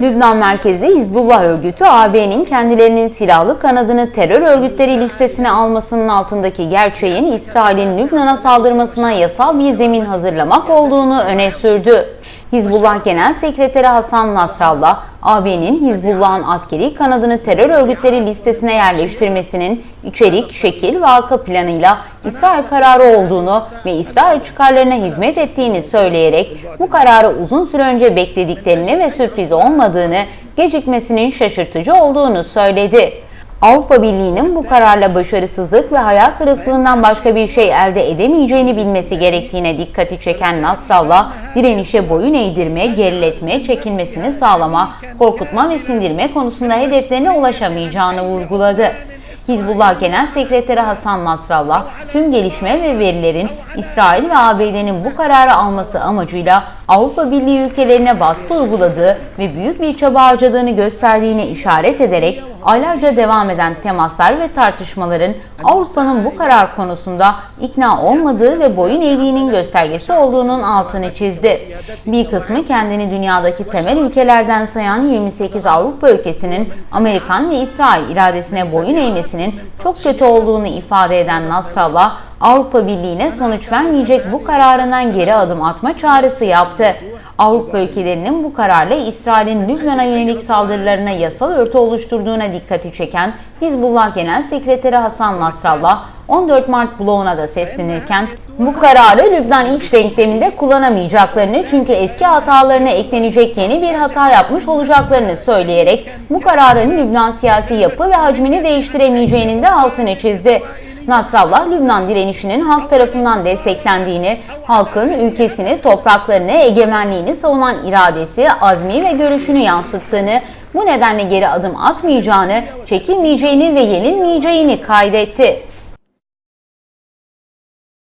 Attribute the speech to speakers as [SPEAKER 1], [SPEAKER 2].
[SPEAKER 1] Lübnan merkezli Hizbullah örgütü AB'nin kendilerinin silahlı kanadını terör örgütleri listesine almasının altındaki gerçeğin İsrail'in Lübnan'a saldırmasına yasal bir zemin hazırlamak olduğunu öne sürdü. Hizbullah Genel Sekreteri Hasan Nasrallah, AB'nin Hizbullah'ın askeri kanadını terör örgütleri listesine yerleştirmesinin içerik, şekil ve arka planıyla İsrail kararı olduğunu ve İsrail çıkarlarına hizmet ettiğini söyleyerek bu kararı uzun süre önce beklediklerini ve sürpriz olmadığını, gecikmesinin şaşırtıcı olduğunu söyledi. Avrupa Birliği'nin bu kararla başarısızlık ve hayal kırıklığından başka bir şey elde edemeyeceğini bilmesi gerektiğine dikkati çeken Nasrallah, direnişe boyun eğdirme, geriletme, çekilmesini sağlama, korkutma ve sindirme konusunda hedeflerine ulaşamayacağını vurguladı. Hizbullah Genel Sekreteri Hasan Nasrallah, tüm gelişme ve verilerin İsrail ve ABD'nin bu kararı alması amacıyla Avrupa Birliği ülkelerine baskı uyguladığı ve büyük bir çaba harcadığını gösterdiğine işaret ederek aylarca devam eden temaslar ve tartışmaların Avrupa'nın bu karar konusunda ikna olmadığı ve boyun eğdiğinin göstergesi olduğunun altını çizdi. Bir kısmı kendini dünyadaki temel ülkelerden sayan 28 Avrupa ülkesinin Amerikan ve İsrail iradesine boyun eğmesinin çok kötü olduğunu ifade eden Nasrallah, Avrupa Birliği'ne sonuç vermeyecek bu kararından geri adım atma çağrısı yaptı. Avrupa ülkelerinin bu kararla İsrail'in Lübnan'a yönelik saldırılarına yasal örtü oluşturduğuna dikkati çeken Hizbullah Genel Sekreteri Hasan Nasrallah 14 Mart bloğuna da seslenirken bu kararı Lübnan iç denkleminde kullanamayacaklarını çünkü eski hatalarına eklenecek yeni bir hata yapmış olacaklarını söyleyerek bu kararın Lübnan siyasi yapı ve hacmini değiştiremeyeceğinin de altını çizdi. Nasrallah, Lübnan direnişinin halk tarafından desteklendiğini, halkın ülkesini, topraklarını, egemenliğini savunan iradesi, azmi ve görüşünü yansıttığını, bu nedenle geri adım atmayacağını, çekilmeyeceğini ve yenilmeyeceğini kaydetti.